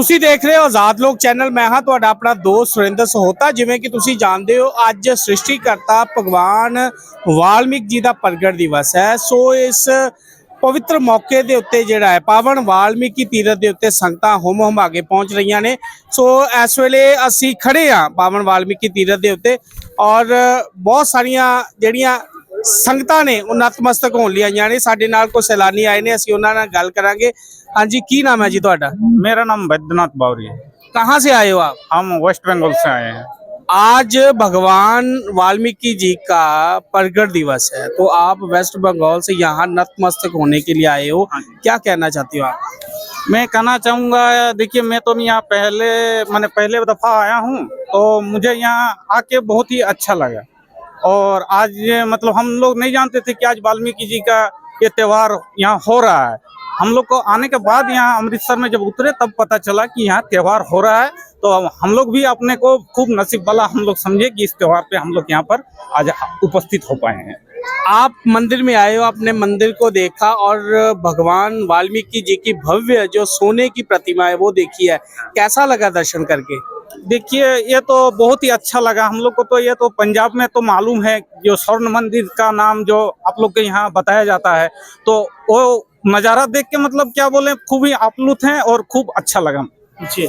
ਤੁਸੀਂ ਦੇਖ ਰਹੇ ਹੋ ਆਜ਼ਾਦ ਲੋਕ ਚੈਨਲ। ਮੈਂ ਹਾਂ ਤੁਹਾਡਾ ਆਪਣਾ ਦੋਸਤ ਸੁਰਿੰਦਰ ਸਹੋਤਾ, ਜਿਵੇਂ ਕਿ ਤੁਸੀਂ ਜਾਣਦੇ ਹੋ, ਅੱਜ ਸ੍ਰਿਸ਼ਟੀਕਰਤਾ ਭਗਵਾਨ ਵਾਲਮੀਕ ਜੀ ਦਾ ਪ੍ਰਗਟ ਦਿਵਸ ਹੈ। ਸੋ ਇਸ ਪਵਿੱਤਰ ਮੌਕੇ ਦੇ ਉੱਤੇ ਜਿਹੜਾ ਹੈ, ਪਾਵਨ ਵਾਲਮੀਕੀ ਤੀਰਥ ਦੇ ਉੱਤੇ ਸੰਗਤਾਂ ਹੁਮ ਹੁਮਾ ਕੇ ਪਹੁੰਚ ਰਹੀਆਂ ਨੇ। ਸੋ ਇਸ ਵੇਲੇ ਅਸੀਂ ਖੜੇ ਆ ਪਾਵਨ ਵਾਲਮੀਕੀ ਤੀਰਥ ਦੇ ਉੱਤੇ ਔਰ ਬਹੁਤ ਸਾਰੀਆਂ ਜਿਹੜੀਆਂ ਸੰਗਤਾਂ ਨੇ, ਉਹ ਨਤਮਸਤਕ ਹੋਣ ਲਈ ਆਈਆਂ ਨੇ। ਸਾਡੇ ਨਾਲ ਕੋਈ ਸੈਲਾਨੀ ਆਏ ਨੇ, ਅਸੀਂ ਉਹਨਾਂ ਨਾਲ ਗੱਲ ਕਰਾਂਗੇ। ਹਾਂਜੀ ਕੀ ਨਾਮ ਹੈ ਜੀ ਤੁਹਾਡਾ मेरा नाम वैद्यनाथ बावरी है कहाँ से आए हो आप हम वेस्ट बंगाल से आए हैं आज भगवान वाल्मीकि जी का प्रगट दिवस है तो आप वेस्ट बंगाल से यहाँ नतमस्तक होने के लिए आए हो क्या कहना चाहती हो आप मैं कहना चाहूँगा देखिए मैं तो यहाँ पहले मैंने पहले दफ़ा आया हूँ तो मुझे यहाँ आके बहुत ही अच्छा लगा और आज ये मतलब हम लोग नहीं जानते थे कि आज वाल्मीकि जी का ये त्यौहार यहाँ हो रहा है हम लोग को आने के बाद यहाँ अमृतसर में जब उतरे तब पता चला कि यहाँ त्यौहार हो रहा है। तो हम लोग भी अपने को खूब नसीब वाला हम लोग समझे कि इस त्यौहार पे हम लोग यहाँ पर आज उपस्थित हो पाए हैं। आप मंदिर में आए हो आपने मंदिर को देखा और भगवान वाल्मीकि जी की भव्य जो सोने की प्रतिमा है वो देखी है। कैसा लगा दर्शन करके? देखिए ये तो बहुत ही अच्छा लगा हम लोग को तो। ये तो पंजाब में तो मालूम है जो स्वर्ण मंदिर का नाम जो आप लोग के यहाँ बताया जाता है। तो वो नज़ारा देख के मतलब क्या बोले खूब ही आप्लुत हैं और खूब अच्छा लगा ਜੀ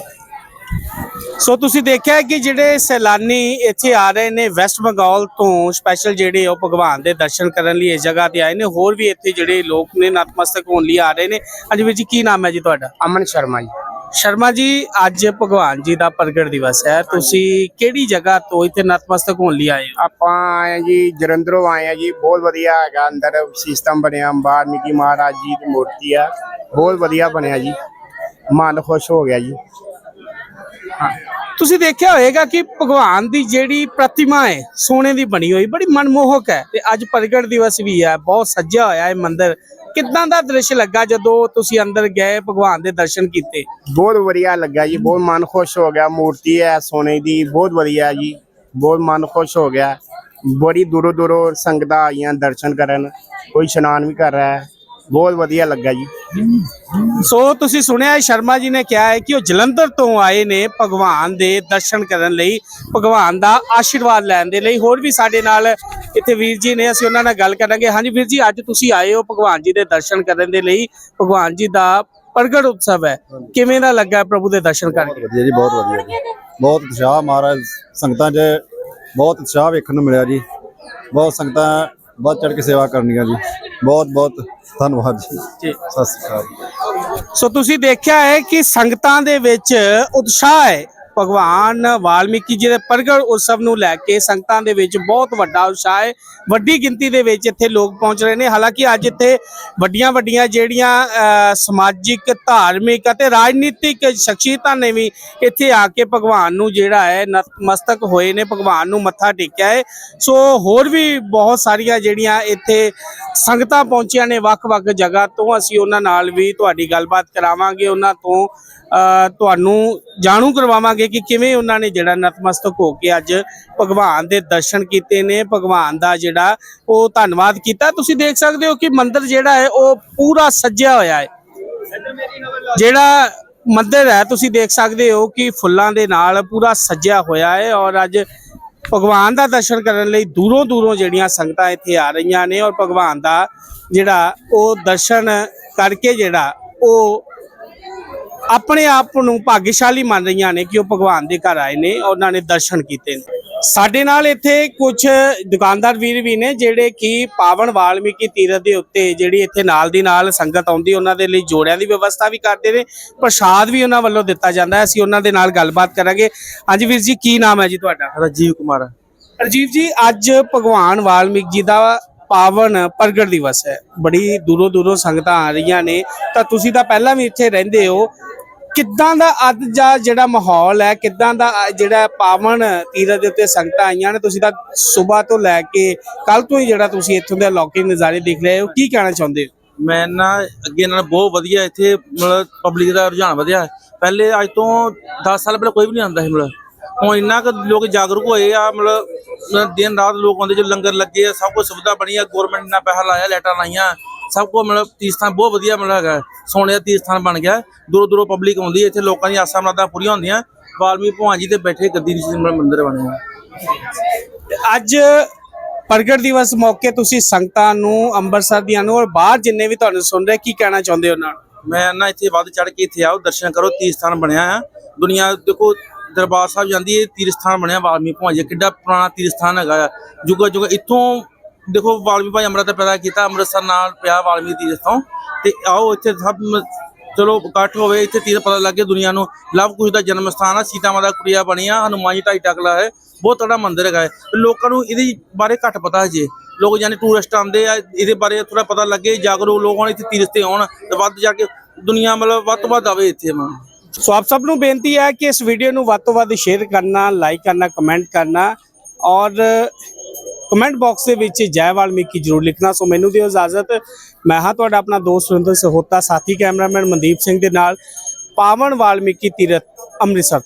ਸੋ ਤੁਸੀਂ ਦੇਖਿਆ ਹੈ ਕਿ ਜਿਹੜੇ ਸੈਲਾਨੀ ਇੱਥੇ ਆ ਰਹੇ ਨੇ ਵੈਸਟ ਬੰਗਾਲ ਤੋਂ ਸਪੈਸ਼ਲ ਜਿਹੜੇ ਉਹ ਭਗਵਾਨ ਦੇ ਦਰਸ਼ਨ ਕਰਨ ਲਈ ਇਸ ਜਗ੍ਹਾ ਤੇ ਆਏ ਨੇ ਹੋਰ ਵੀ ਇੱਥੇ ਜਿਹੜੇ ਲੋਕ ਨੇ ਨਤਮਸਤਕ ਹੋਣ ਲਈ ਆ ਰਹੇ ਨੇ ਹਾਂਜੀ ਵੀਰ ਜੀ ਕੀ ਨਾਮ ਹੈ ਜੀ ਤੁਹਾਡਾ ਅਮਨ ਸ਼ਰਮਾ ਜੀ ਸ਼ਰਮਾ ਜੀ ਅੱਜ ਭਗਵਾਨ ਜੀ ਦਾ ਪ੍ਰਗਟ ਦਿਵਸ ਹੈ। ਤੁਸੀਂ ਕਿਹੜੀ ਜਗ੍ਹਾ ਤੋਂ ਇੱਥੇ ਨਤਮਸਤਕ ਹੋਣ ਲਈ ਆਏ ਹੋ? ਆਪਾਂ ਆਏ ਜੀ ਜਲੰਧਰੋਂ ਆਏ ਆ ਜੀ। ਬਹੁਤ ਵਧੀਆ ਹੈਗਾ ਅੰਦਰ ਸਿਸਟਮ ਬਣਿਆ ਵਾਲਮੀਕੀ ਮਹਾਰਾਜ ਜੀ ਦੀ ਮੂਰਤੀ ਆ ਬਹੁਤ ਵਧੀਆ ਬਣਿਆ ਜੀ। ਮਨ ਖੁਸ਼ ਹੋ ਗਿਆ ਜੀ। ਤੁਸੀਂ ਦੇਖਿਆ ਹੋਵੇਗਾ ਕਿ ਭਗਵਾਨ ਦੀ ਜਿਹੜੀ ਪ੍ਰਤਿਮਾ ਹੈ ਸੋਨੇ ਦੀ ਬਣੀ ਹੋਈ ਬੜੀ ਮਨਮੋਹਕ ਹੈ। ਤੇ ਅੱਜ ਪ੍ਰਗਟ ਦਿਵਸ ਵੀ ਹੈ ਬਹੁਤ ਸੱਜਿਆ ਹੋਇਆ ਹੈ ਮੰਦਿਰ। ਕਿੱਦਾਂ ਦਾ ਦ੍ਰਿਸ਼ ਲੱਗਾ ਜਦੋਂ ਤੁਸੀਂ ਅੰਦਰ ਗਏ ਭਗਵਾਨ ਦੇ ਦਰਸ਼ਨ ਕੀਤੇ? ਬਹੁਤ ਵਧੀਆ ਲੱਗਾ ਜੀ, ਬਹੁਤ ਮਨ ਖੁਸ਼ ਹੋ ਗਿਆ, ਮੂਰਤੀ ਹੈ ਸੋਨੇ ਦੀ, ਬਹੁਤ ਵਧੀਆ ਜੀ, ਬਹੁਤ ਮਨ ਖੁਸ਼ ਹੋ ਗਿਆ। ਬੜੀ ਦੂਰੋਂ ਦੂਰੋਂ ਸੰਗਤਾਂ ਆਈਆਂ ਦਰਸ਼ਨ ਕਰਨ, ਕੋਈ ਇਸ਼ਨਾਨ ਵੀ ਕਰ ਰਿਹਾ ਹੈ। ਬਹੁਤ ਵਧੀਆ ਲੱਗਾ ਜੀ। ਸੋ ਤੁਸੀਂ ਸੁਣਿਆ ਹੈ ਸ਼ਰਮਾ ਜੀ ਨੇ ਕਿਹਾ ਹੈ ਕਿ ਉਹ ਜਲੰਧਰ ਤੋਂ ਆਏ ਨੇ ਭਗਵਾਨ ਦੇ ਦਰਸ਼ਨ ਕਰਨ ਲਈ ਭਗਵਾਨ ਦਾ ਆਸ਼ੀਰਵਾਦ ਲੈਣ ਦੇ ਲਈ। ਹੋਰ ਵੀ ਸਾਡੇ ਨਾਲ ਇੱਥੇ ਵੀਰ ਜੀ ਨੇ ਅਸੀਂ ਉਹਨਾਂ ਨਾਲ ਗੱਲ ਕਰਾਂਗੇ। ਹਾਂਜੀ ਵੀਰ ਜੀ ਅੱਜ ਤੁਸੀਂ ਆਏ ਹੋ ਭਗਵਾਨ ਜੀ ਦੇ ਦਰਸ਼ਨ ਕਰਨ ਦੇ ਲਈ। ਭਗਵਾਨ ਜੀ ਦਾ ਪ੍ਰਗਟ ਉਤਸਵ ਹੈ। ਕਿਵੇਂ ਦਾ ਲੱਗਾ ਪ੍ਰਭੂ ਦੇ ਦਰਸ਼ਨ ਕਰਕੇ? ਵਧੀਆ ਜੀ ਬਹੁਤ ਵਧੀਆ। ਜੀ ਬਹੁਤ ਉਤਸ਼ਾਹ ਮਹਾਰਾਜ ਸੰਗਤਾਂ 'ਚ ਬਹੁਤ ਉਤਸ਼ਾਹ ਵੇਖਣ ਨੂੰ ਮਿਲਿਆ ਜੀ। ਬਹੁਤ ਸੰਗਤਾਂ ਵੱਧ ਚੜ ਕੇ ਸੇਵਾ ਕਰਨੀਆਂ ਜੀ। ਬਹੁਤ ਬਹੁਤ ਧੰਨਵਾਦ ਜੀ। ਸਤਿ ਸ਼੍ਰੀ ਅਕਾਲ। ਸੋ ਤੁਸੀਂ ਦੇਖਿਆ ਹੈ ਕਿ ਸੰਗਤਾਂ ਦੇ ਵਿੱਚ ਉਤਸ਼ਾਹ ਹੈ। ਭਗਵਾਨ ਵਾਲਮੀਕੀ ਜੀ ਦੇ ਪ੍ਰਗਟ ਉਤਸਵ ਨੂੰ ਲੈ ਕੇ ਸੰਗਤਾਂ ਦੇ ਵਿੱਚ ਬਹੁਤ ਵੱਡਾ ਉਤਸ਼ਾਹ ਹੈ। ਵੱਡੀ ਗਿਣਤੀ ਦੇ ਵਿੱਚ ਇੱਥੇ ਲੋਕ ਪਹੁੰਚ ਰਹੇ ਨੇ। ਹਾਲਾਂਕਿ ਅੱਜ ਇੱਥੇ ਵੱਡੀਆਂ ਵੱਡੀਆਂ ਜਿਹੜੀਆਂ ਸਮਾਜਿਕ, ਧਾਰਮਿਕ ਅਤੇ ਰਾਜਨੀਤਿਕ ਸ਼ਖਸੀਅਤਾਂ ਨੇ ਵੀ ਇੱਥੇ ਆ ਕੇ ਭਗਵਾਨ ਨੂੰ ਜਿਹੜਾ ਹੈ, ਨਤਮਸਤਕ ਹੋਏ ਨੇ। ਭਗਵਾਨ ਨੂੰ ਮੱਥਾ ਟੇਕਿਆ ਹੈ। ਸੋ ਹੋਰ ਵੀ ਬਹੁਤ ਸਾਰੀਆਂ ਜਿਹੜੀਆਂ ਇੱਥੇ ਸੰਗਤਾਂ ਪਹੁੰਚੀਆਂ ਨੇ ਵੱਖ-ਵੱਖ ਜਗ੍ਹਾ ਤੋਂ। ਅਸੀਂ ਉਹਨਾਂ ਨਾਲ ਵੀ ਤੁਹਾਡੀ ਗੱਲਬਾਤ ਕਰਾਵਾਂਗੇ। ਉਹਨਾਂ ਤੋਂ ਤੁਹਾਨੂੰ ਜਾਣੂ ਕਰਵਾਵਾਂਗੇ ਕਿ ਕਿਵੇਂ ਉਹਨਾਂ ਨੇ ਜਿਹੜਾ ਨਤਮਸਤਕ ਹੋ ਕੇ ਅੱਜ ਭਗਵਾਨ ਦੇ ਦਰਸ਼ਨ ਕੀਤੇ ਨੇ, ਭਗਵਾਨ ਦਾ ਜਿਹੜਾ ਉਹ ਧੰਨਵਾਦ ਕੀਤਾ। ਤੁਸੀਂ ਦੇਖ ਸਕਦੇ ਹੋ ਕਿ ਮੰਦਿਰ ਜਿਹੜਾ ਹੈ, ਉਹ ਪੂਰਾ ਸੱਜਿਆ ਹੋਇਆ ਹੈ। ਜਿਹੜਾ ਮੰਦਿਰ ਹੈ, ਤੁਸੀਂ ਦੇਖ ਸਕਦੇ ਹੋ ਕਿ ਫੁੱਲਾਂ ਦੇ ਨਾਲ ਪੂਰਾ ਸੱਜਿਆ ਹੋਇਆ ਹੈ ਔਰ ਅੱਜ ਭਗਵਾਨ ਦਾ ਦਰਸ਼ਨ ਕਰਨ ਲਈ ਦੂਰੋਂ ਦੂਰੋਂ ਜਿਹੜੀਆਂ ਸੰਗਤਾਂ ਇੱਥੇ ਆ ਰਹੀਆਂ ਨੇ ਔਰ ਭਗਵਾਨ ਦਾ ਜਿਹੜਾ ਉਹ ਦਰਸ਼ਨ ਕਰਕੇ ਜਿਹੜਾ ਉਹ ਆਪਣੇ ਆਪ ਨੂੰ ਭਾਗਿਆਸ਼ਾਲੀ ਮੰਨ ਰਹੀਆਂ ਨੇ ਕਿ ਉਹ ਭਗਵਾਨ ਦੇ ਘਰ ਆਏ ਨੇ ਉਹਨਾਂ ਨੇ ਦਰਸ਼ਨ ਕੀਤੇ ਨੇ। ਸਾਡੇ ਨਾਲ ਇੱਥੇ ਕੁਝ ਦੁਕਾਨਦਾਰ ਵੀਰ ਵੀ ਨੇ ਜਿਹੜੇ ਕਿ ਪਾਵਨ ਵਾਲਮੀਕੀ ਤੀਰਥ ਦੇ ਉੱਤੇ ਜਿਹੜੀ ਇੱਥੇ ਨਾਲ ਦੀ ਨਾਲ ਸੰਗਤ ਆਉਂਦੀ ਉਹਨਾਂ ਦੇ ਲਈ ਜੋੜਿਆਂ ਦੀ ਵਿਵਸਥਾ ਵੀ ਕਰਦੇ ਨੇ ਪ੍ਰਸ਼ਾਦ ਵੀ ਉਹਨਾਂ ਵੱਲੋਂ ਦਿੱਤਾ ਜਾਂਦਾ ਹੈ। ਅਸੀਂ ਉਹਨਾਂ ਦੇ ਨਾਲ ਗੱਲਬਾਤ ਕਰਾਂਗੇ। ਹਾਂਜੀ ਵੀਰ ਜੀ ਕੀ ਨਾਮ ਹੈ ਜੀ ਤੁਹਾਡਾ? ਰਾਜੀਵ ਕੁਮਾਰ। ਰਾਜੀਵ ਜੀ ਅੱਜ ਭਗਵਾਨ ਵਾਲਮੀਕ ਜੀ ਦਾ ਪਾਵਨ ਪ੍ਰਗਟ ਦਿਵਸ ਹੈ। ਬੜੀ ਦੂਰੋਂ ਦੂਰੋਂ ਸੰਗਤਾਂ ਆ ਰਹੀਆਂ ਨੇ। ਤਾਂ ਤੁਸੀਂ ਤਾਂ ਪਹਿਲਾਂ ਵੀ ਇੱਥੇ ਰਹਿੰਦੇ ਹੋ। ਕਿੱਦਾਂ ਦਾ ਅੱਜ ਦਾ ਜਿਹੜਾ ਮਾਹੌਲ ਹੈ, ਕਿੱਦਾਂ ਦਾ ਜਿਹੜਾ ਪਾਵਨ ਤੀਰਥ ਦੇ ਉੱਤੇ ਸੰਗਤਾਂ ਆਈਆਂ ਨੇ, ਤੁਸੀਂ ਤਾਂ ਸਵੇਰ ਤੋਂ ਲੈ ਕੇ ਕੱਲ ਤੋਂ ਹੀ ਜਿਹੜਾ ਤੁਸੀਂ ਇੱਥੋਂ ਦੇ ਅਲੌਕਿਕ ਨਜ਼ਾਰੇ ਦੇਖ ਰਹੇ ਹੋ, ਕੀ ਕਹਿਣਾ ਚਾਹੁੰਦੇ ਹੋ? ਮੈਂ ਨਾ ਅੱਗੇ ਨਾਲ ਬਹੁਤ ਵਧੀਆ ਇੱਥੇ ਮਤਲਬ ਪਬਲਿਕ ਦਾ ਰੁਝਾਨ ਵਧਿਆ ਪਹਿਲੇ ਅੱਜ ਤੋਂ 10 ਸਾਲ ਪਹਿਲਾਂ ਕੋਈ ਵੀ ਨਹੀਂ ਆਉਂਦਾ ਸੀ ਮਤਲਬ। ਹੁਣ ਇੰਨਾ ਕੁ ਲੋਕ ਜਾਗਰੂਕ ਹੋਏ ਆ, ਮਤਲਬ ਦਿਨ ਰਾਤ ਲੋਕ ਆਉਂਦੇ, ਜੋ ਲੰਗਰ ਲੱਗੇ ਆ, ਸਭ ਕੁਝ ਸੁਵਿਧਾ ਬਣੀ ਆ ਗਵਰਨਮੈਂਟ ਨੇ ਪੈਸਾ ਲਾਇਆ ਲੈਟਾਂ ਲਾਈਆਂ। ਸਭ ਕੋ ਮਤਲਬ ਤੀਰਥ ਸਥਾਨ ਬਹੁਤ ਵਧੀਆ ਮਤਲਬ ਹੈਗਾ। ਸੋਨੇ ਦਾ ਤੀਰਥ ਸਥਾਨ ਬਣ ਗਿਆ। ਦੂਰੋਂ ਦੂਰੋਂ ਪਬਲਿਕ ਆਉਂਦੀ ਹੈ ਇੱਥੇ ਲੋਕਾਂ ਦੀ ਆਸਾਂ ਮੁਰਾਦਾਂ ਪੂਰੀਆਂ ਹੁੰਦੀਆਂ। ਵਾਲਮੀਕ ਭਗਵਾਨ ਜੀ ਤੇ ਬੈਠੇ ਗੱਦੀ ਨਿਸ਼ਚਿਤ ਮੰਦਿਰ ਬਣੇ ਆ। ਤੇ ਅੱਜ ਪ੍ਰਗਟ ਦਿਵਸ ਮੌਕੇ ਤੁਸੀਂ ਸੰਗਤਾਂ ਨੂੰ ਅੰਮ੍ਰਿਤਸਰ ਦੀਆਂ ਨੂੰ ਔਰ ਬਾਹਰ ਜਿੰਨੇ ਵੀ ਤੁਹਾਨੂੰ ਸੁਣ ਰਹੇ ਕੀ ਕਹਿਣਾ ਚਾਹੁੰਦੇ ਹੋ ਉਹਨਾਂ ਨੂੰ? ਮੈਂ ਨਾ ਇੱਥੇ ਵੱਧ ਚੜ ਕੇ ਇੱਥੇ ਆਓ ਦਰਸ਼ਨ ਕਰੋ ਤੀਰਥ ਸਥਾਨ ਬਣਿਆ ਆ। ਦੁਨੀਆ ਦੇਖੋ ਦਰਬਾਰ ਸਾਹਿਬ ਜਾਂਦੀ ਹੈ ਤੀਰਥ ਸਥਾਨ ਬਣਿਆ ਵਾਲਮੀਕ ਭਗਵਾਨ ਜੀ ਦਾ। ਕਿੱਡਾ ਪੁਰਾਣਾ ਤੀਰਥ ਸਥਾਨ ਹੈਗਾ ਜੁਗਾ ਜੁਗਾ ਇੱਥੋਂ ਦੇਖੋ ਵਾਲਮੀ ਭਾਈ ਅੰਮ੍ਰਿਤ ਪੈਦਾ ਕੀਤਾ, ਅੰਮ੍ਰਿਤਸਰ ਨਾਲ ਪਿਆ ਵਾਲਮੀ ਤੀਰਥ ਤੋਂ। ਤੇ ਆਓ ਇੱਥੇ ਸਭ ਚਲੋ, ਇਕੱਠ ਹੋਵੇ, ਇੱਥੇ ਤੀਰਥ ਪਤਾ ਲੱਗੇ ਦੁਨੀਆ ਨੂੰ। ਲਵ ਕੁਸ਼ ਦਾ ਜਨਮ ਸਥਾਨ ਆ, ਸੀਤਾ ਮਾਤਾ ਕੁੜੀਆ ਬਣੀ ਆ, ਹਨੂਮਾਨ ਜੀ ਢਾਈ ਟਕਲਾ ਹੈ। ਬਹੁਤ ਤੜਾ ਮੰਦਿਰ ਹੈਗਾ ਹੈ। ਲੋਕਾਂ ਨੂੰ ਇਹਦੇ ਬਾਰੇ ਘੱਟ ਪਤਾ ਹੈ ਜੇ। ਲੋਕ ਜਾਨੀ ਟੂਰਿਸਟ ਆਉਂਦੇ ਆ, ਇਹਦੇ ਬਾਰੇ ਥੋੜਾ ਪਤਾ ਲੱਗੇ, ਜਾਗਰੂਕ ਲੋਕ ਹੋਣ, ਇੱਥੇ ਤੀਰਥ ਤੇ ਆਉਣ, ਤੇ ਵੱਧ ਜਾ ਕੇ ਦੁਨੀਆ ਮਤਲਬ ਵੱਧ ਤੋਂ ਵੱਧ ਆਵੇ ਇੱਥੇ ਮੈਂ। ਸੋ ਆਪ ਸਭ ਨੂੰ ਬੇਨਤੀ ਹੈ ਕਿ ਇਸ ਵੀਡੀਓ ਨੂੰ ਵੱਧ ਤੋਂ ਵੱਧ ਸ਼ੇਅਰ ਕਰਨਾ ਲਾਈਕ ਕਰਨਾ ਕਮੈਂਟ ਕਰਨਾ ਔਰ ਕਮੈਂਟ ਬਾਕਸ ਦੇ ਵਿੱਚ ਜੈ ਵਾਲਮੀਕੀ ਜਰੂਰ ਲਿਖਣਾ। ਸੋ ਮੈਨੂੰ ਦਿਓ ਇਜਾਜ਼ਤ। ਮੈਂ ਹਾਂ ਤੁਹਾਡਾ ਆਪਣਾ ਦੋਸਤ ਸੁਰਿੰਦਰ ਸਹੋਤਾ, ਸਾਥੀ ਕੈਮਰਾਮੈਨ ਮਨਦੀਪ ਸਿੰਘ ਦੇ ਨਾਲ ਪਾਵਨ ਵਾਲਮੀਕੀ ਤੀਰਥ ਅੰਮ੍ਰਿਤਸਰ